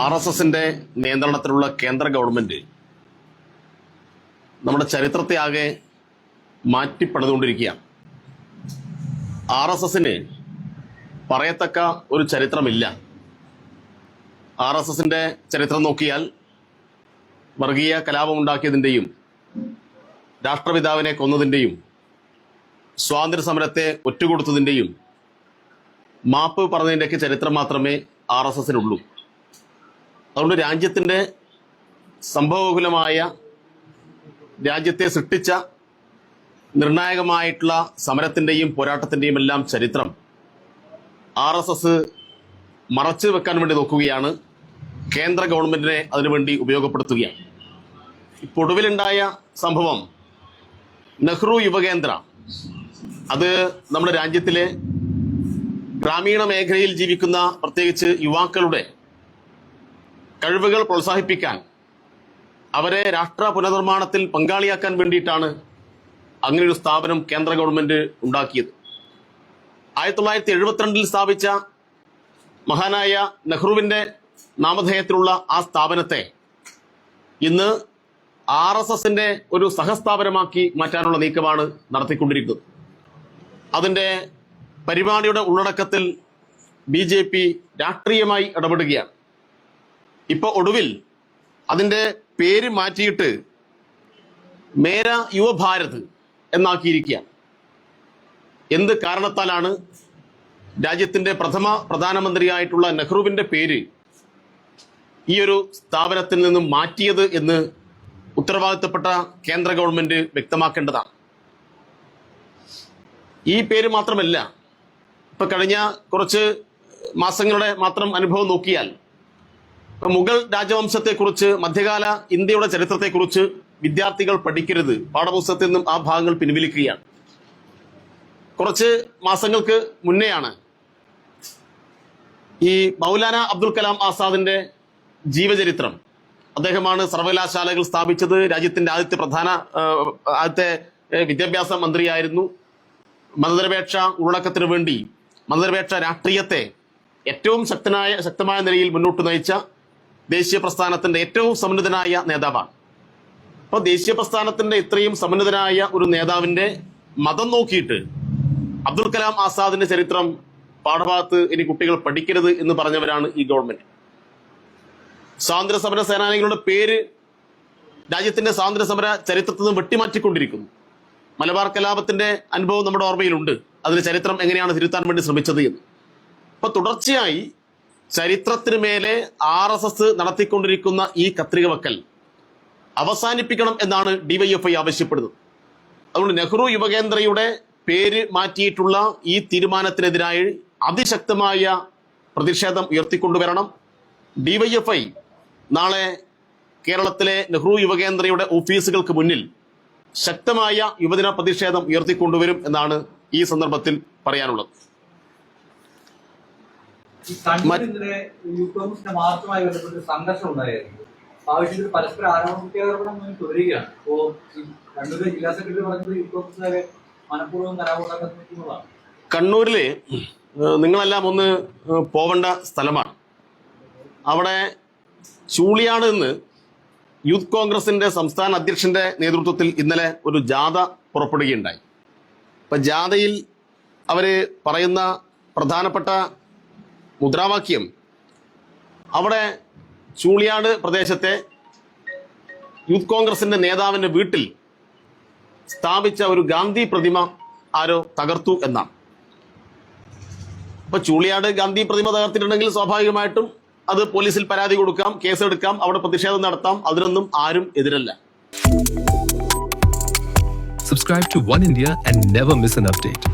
R S എസിന്റെ നിയന്ത്രണത്തിലുള്ള കേന്ദ്ര ഗവൺമെന്റ് നമ്മുടെ ചരിത്രത്തെ ആകെ മാറ്റിപ്പണിതുകൊണ്ടിരിക്കുകയാണ്. ആർ എസ് എസിന് പറയത്തക്ക ഒരു ചരിത്രമില്ല. ആർ എസ് എസിന്റെ ചരിത്രം നോക്കിയാൽ വർഗീയ കലാപമുണ്ടാക്കിയതിന്റെയും രാഷ്ട്രപിതാവിനെ കൊന്നതിന്റെയും സ്വാതന്ത്ര്യ സമരത്തെ ഒറ്റുകൊടുത്തതിന്റെയും മാപ്പ് പറഞ്ഞതിന്റെയൊക്കെ ചരിത്രം മാത്രമേ ആർ എസ് എസിനുള്ളൂ അതുകൊണ്ട് രാജ്യത്തിന്റെ സംഭവകുലമായ രാജ്യത്തെ സൃഷ്ടിച്ച നിർണായകമായിട്ടുള്ള സമരത്തിന്റെയും പോരാട്ടത്തിന്റെയും എല്ലാം ചരിത്രം ആർ എസ് എസ് മറച്ചു വെക്കാൻ വേണ്ടി നോക്കുകയാണ്. കേന്ദ്ര ഗവൺമെന്റിനെ അതിനുവേണ്ടി ഉപയോഗപ്പെടുത്തുകയാണ്. ഇപ്പോൾ ഒടുവിലുണ്ടായ സംഭവം നെഹ്റു യുവകേന്ദ്ര. അത് നമ്മുടെ രാജ്യത്തിലെ ഗ്രാമീണ മേഖലയിൽ ജീവിക്കുന്ന പ്രത്യേകിച്ച് യുവാക്കളുടെ കഴിവുകൾ പ്രോത്സാഹിപ്പിക്കാൻ അവരെ രാഷ്ട്ര പുനർനിർമ്മാണത്തിൽ പങ്കാളിയാക്കാൻ വേണ്ടിയിട്ടാണ് അങ്ങനെയൊരു സ്ഥാപനം കേന്ദ്ര ഗവൺമെന്റ് ഉണ്ടാക്കിയത്. ആയിരത്തി തൊള്ളായിരത്തി എഴുപത്തിരണ്ടിൽ സ്ഥാപിച്ച മഹാനായ നെഹ്റുവിന്റെ നാമധേയത്തിലുള്ള ആ സ്ഥാപനത്തെ ഇന്ന് ആർ എസ് എസിന്റെ ഒരു സഹസ്ഥാപനമാക്കി മാറ്റാനുള്ള നീക്കമാണ് നടത്തിക്കൊണ്ടിരിക്കുന്നത്. അതിന്റെ പരിപാടിയുടെ ഉള്ളടക്കത്തിൽ ബി ജെ പി രാഷ്ട്രീയമായി ഇടപെടുകയാണ്. ഇപ്പൊ ഒടുവിൽ അതിന്റെ പേര് മാറ്റിയിട്ട് മേര യുവഭാരത് എന്നാക്കിയിരിക്കുകയാണ്. എന്ത് കാരണത്താലാണ് രാജ്യത്തിന്റെ പ്രഥമ പ്രധാനമന്ത്രിയായിട്ടുള്ള നെഹ്റുവിന്റെ പേര് ഈ ഒരു സ്ഥാപനത്തിൽ നിന്നും മാറ്റിയത് എന്ന് ഉത്തരവാദിത്തപ്പെട്ട കേന്ദ്ര ഗവൺമെന്റ് വ്യക്തമാക്കേണ്ടതാണ്. ഈ പേര് മാത്രമല്ല ഇപ്പൊ കഴിഞ്ഞ കുറച്ച് മാസങ്ങളുടെ മാത്രം അനുഭവം നോക്കിയാൽ മുഗൾ രാജവംശത്തെക്കുറിച്ച് മധ്യകാല ഇന്ത്യയുടെ ചരിത്രത്തെക്കുറിച്ച് വിദ്യാർത്ഥികൾ പഠിക്കരുത്. പാഠപുസ്തകത്തിൽ നിന്നും ആ ഭാഗങ്ങൾ പിൻവലിക്കുകയാണ്. കുറച്ച് മാസങ്ങൾക്ക് മുന്നെയാണ് ഈ മൗലാന അബ്ദുൽ കലാം ആസാദിന്റെ ജീവചരിത്രം. അദ്ദേഹമാണ് സർവകലാശാലകൾ സ്ഥാപിച്ചത്. രാജ്യത്തിന്റെ ആദ്യത്തെ പ്രധാന ആദ്യത്തെ വിദ്യാഭ്യാസ മന്ത്രിയായിരുന്നു. മതനിരപേക്ഷ ഉള്ളടക്കത്തിന് വേണ്ടി മതനിരപേക്ഷ രാഷ്ട്രീയത്തെ ഏറ്റവും ശക്തനായ ശക്തമായ നിലയിൽ മുന്നോട്ട് നയിച്ച ദേശീയ പ്രസ്ഥാനത്തിന്റെ ഏറ്റവും സമുന്നതനായ നേതാവാണ്. അപ്പോൾ ദേശീയ പ്രസ്ഥാനത്തിന്റെ ഇത്രയും സമുന്നതനായ ഒരു നേതാവിന്റെ മതം നോക്കിയിട്ട് അബ്ദുൽ കലാം ആസാദിന്റെ ചരിത്രം പാഠഭാഗത്ത് ഇനി കുട്ടികൾ പഠിക്കരുത് എന്ന് പറഞ്ഞവരാണ് ഈ ഗവൺമെന്റ്. സ്വാതന്ത്ര്യ സമര സേനാനികളുടെ പേര് രാജ്യത്തിന്റെ സ്വാതന്ത്ര്യ സമര ചരിത്രത്തിൽ നിന്ന് വെട്ടിമാറ്റിക്കൊണ്ടിരിക്കുന്നു. മലബാർ കലാപത്തിന്റെ അനുഭവം നമ്മുടെ ഓർമ്മയിലുണ്ട്. അതിന് ചരിത്രം എങ്ങനെയാണ് തിരുത്താൻ വേണ്ടി ശ്രമിച്ചത് എന്ന്. അപ്പൊ തുടർച്ചയായി ചരിത്രത്തിന് മേലെ ആർ എസ് എസ് നടത്തിക്കൊണ്ടിരിക്കുന്ന ഈ കത്രിക വക്കൽ അവസാനിപ്പിക്കണം എന്നാണ് ഡിവൈഎഫ്ഐ ആവശ്യപ്പെടുന്നത്. അതുകൊണ്ട് നെഹ്റു യുവകേന്ദ്രയുടെ പേര് മാറ്റിയിട്ടുള്ള ഈ തീരുമാനത്തിനെതിരായി അതിശക്തമായ പ്രതിഷേധം ഉയർത്തിക്കൊണ്ടുവരണം. ഡിവൈഎഫ്ഐ നാളെ കേരളത്തിലെ നെഹ്റു യുവകേന്ദ്രയുടെ ഓഫീസുകൾക്ക് മുന്നിൽ ശക്തമായ യുവജന പ്രതിഷേധം ഉയർത്തിക്കൊണ്ടുവരും എന്നാണ് ഈ സന്ദർഭത്തിൽ പറയാനുള്ളത് ഈ കണ്ണൂർ ഇന്നലെ യൂത്ത് കോൺഗ്രസിന്റെ മാർച്ചുമായി ബന്ധപ്പെട്ട് സംഘർഷം ഉണ്ടായിരുന്നു. ആവശ്യത്തിൽ പരസ്പര തുടരുകയാണ്. കണ്ണൂർ ജില്ലാ സെക്രട്ടറി പറഞ്ഞത് മനഃപൂർവം ശ്രമിക്കുന്നതാണ് കണ്ണൂരിൽ നിങ്ങളെല്ലാം ഒന്ന് പോവേണ്ട സ്ഥലമാണ്. അവിടെ ചൂളിയാട് നിന്ന് യൂത്ത് കോൺഗ്രസിന്റെ സംസ്ഥാന അധ്യക്ഷന്റെ നേതൃത്വത്തിൽ ഇന്നലെ ഒരു ജാഥ പുറപ്പെടുകയുണ്ടായി. അപ്പൊ ജാഥയിൽ അവർ പറയുന്ന പ്രധാനപ്പെട്ട മുദ്രാവാക്യം. അവിടെ ചൂളിയാട് പ്രദേശത്തെ യൂത്ത് കോൺഗ്രസിന്റെ നേതാവിന്റെ വീട്ടിൽ സ്ഥാപിച്ച ഒരു ഗാന്ധി പ്രതിമ ആരോ തകർത്തു എന്നാണ്. അപ്പൊ ചൂളിയാട് ഗാന്ധി പ്രതിമ തകർത്തിട്ടുണ്ടെങ്കിൽ സ്വാഭാവികമായിട്ടും അത് പോലീസിൽ പരാതി കൊടുക്കാം കേസെടുക്കാം അവിടെ പ്രതിഷേധം നടത്താം അതിനൊന്നും ആരും എതിരല്ല. Subscribe to one India and never miss an update.